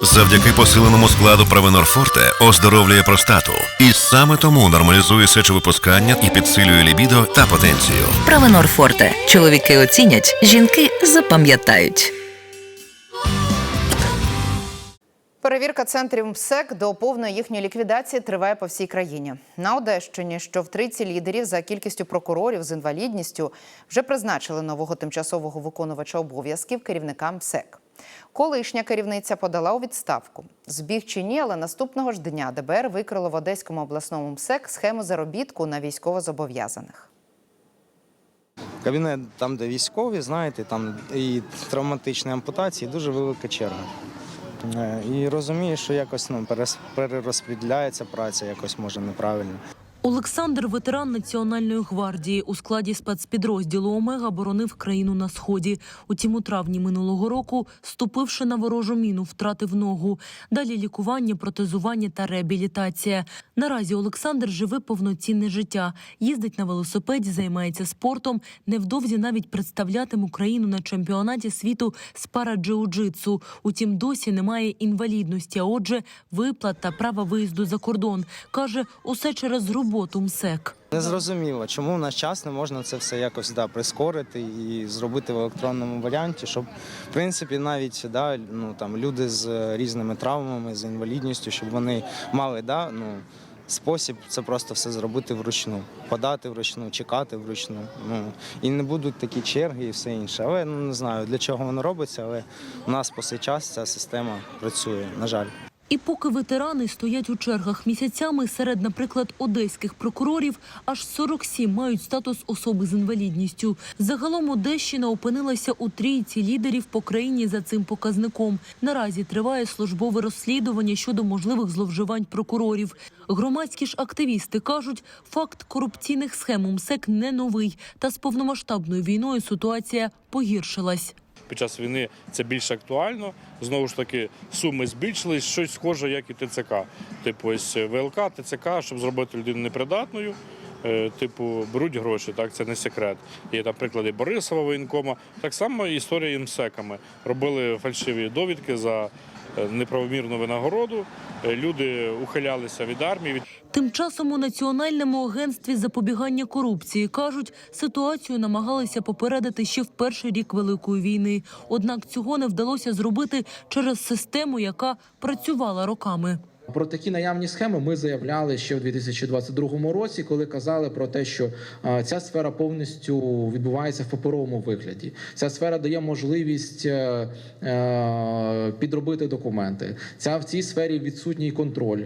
Завдяки посиленому складу Провенор Форте оздоровлює простату. І саме тому нормалізує сечовипускання і підсилює лібідо та потенцію. Правенор Форте. Чоловіки оцінять, жінки запам'ятають. Перевірка центрів МСЕК до повної їхньої ліквідації триває по всій країні. На Одещині, що в трійці лідерів за кількістю прокурорів з інвалідністю, вже призначили нового тимчасового виконувача обов'язків керівника МСЕК. Колишня керівниця подала у відставку. Збіг чи ні, але наступного ж дня ДБР викрило в Одеському обласному МСЕК схему заробітку на військовозобов'язаних. Кабінет там, де військові, знаєте, там і травматичні ампутації, дуже велика черга. Е, І розумію, що якось ну, перерозподіляється праця, якось може неправильно. Олександр, ветеран Національної гвардії, у складі спецпідрозділу Омега боронив країну на сході. Утім, у травні минулого року, ступивши на ворожу міну, втратив ногу. Далі лікування, протезування та реабілітація. Наразі Олександр живе повноцінне життя, їздить на велосипеді, займається спортом. Невдовзі навіть представлятиме Україну на чемпіонаті світу з параджиу-джитсу. Утім, досі немає інвалідності, а отже, виплат та права виїзду за кордон. Каже, усе через роботу МСЕК. Незрозуміло, чому в наш час не можна це все якось да, прискорити і зробити в електронному варіанті, щоб в принципі навіть да, ну, там, люди з е, різними травмами, з інвалідністю, щоб вони мали да, ну, спосіб це просто все зробити вручну, подати вручну, чекати вручну. Ну, і не будуть такі черги і все інше. Але ну, не знаю для чого воно робиться, але у нас по цей час ця система працює, на жаль. І поки ветерани стоять у чергах місяцями, серед, наприклад, одеських прокурорів аж 47 мають статус особи з інвалідністю. Загалом Одещина опинилася у трійці лідерів по країні за цим показником. Наразі триває службове розслідування щодо можливих зловживань прокурорів. Громадські ж активісти кажуть, факт корупційних схем МСЕК не новий, та з повномасштабною війною ситуація погіршилась. Під час війни це більш актуально. Знову ж таки, суми збільшились, щось схоже, як і ТЦК. Типу, ось ВЛК, ТЦК, щоб зробити людину непридатною. е, Типу, беруть гроші, так це не секрет. Є там приклади Борисова воєнкома. Так само історія і МСЕКами. Робили фальшиві довідки за е, неправомірну винагороду. Е, Люди ухилялися від армії. Тим часом у Національному агентстві запобігання корупції кажуть, ситуацію намагалися попередити ще в перший рік Великої війни. Однак цього не вдалося зробити через систему, яка працювала роками. Про такі наявні схеми ми заявляли ще в 2022 році, коли казали про те, що ця сфера повністю відбувається в паперовому вигляді. Ця сфера дає можливість е, е, підробити документи. Ця в цій сфері відсутній контроль.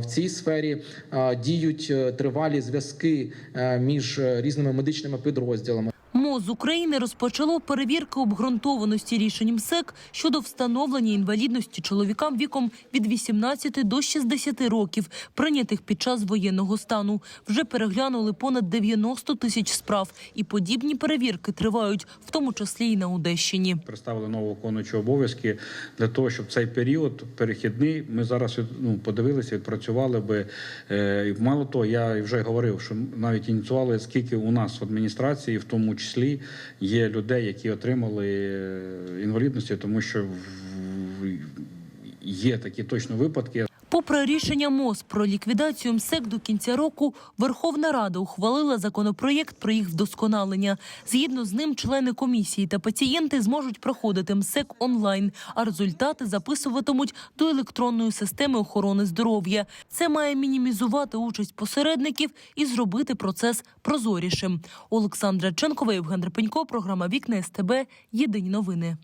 В цій сфері діють е, тривалі зв'язки між різними медичними підрозділами. МОЗ України розпочало перевірку обґрунтованості рішень МСЕК щодо встановлення інвалідності чоловікам віком від 18 до 60 років, прийнятих під час воєнного стану. Вже переглянули понад 90 тисяч справ, і подібні перевірки тривають, в тому числі й на Одещині. представили нового виконуючого обов'язки для того, щоб цей період перехідний ми зараз ну, подивилися, відпрацювали би. Е, мало того, я вже говорив, що навіть ініціювали, скільки у нас в адміністрації, в тому числі, є людей, які отримали е, інвалідності, тому що є такі точно випадки. Попри рішення МОЗ про ліквідацію МСЕК до кінця року, Верховна Рада ухвалила законопроєкт про їх вдосконалення. Згідно з ним, члени комісії та пацієнти зможуть проходити МСЕК онлайн, а результати записуватимуть до електронної системи охорони здоров'я. Це має мінімізувати участь посередників і зробити процес прозорішим. Олександра Ченкова, Євген Репенько, програма Вікна СТБ. Єдині новини.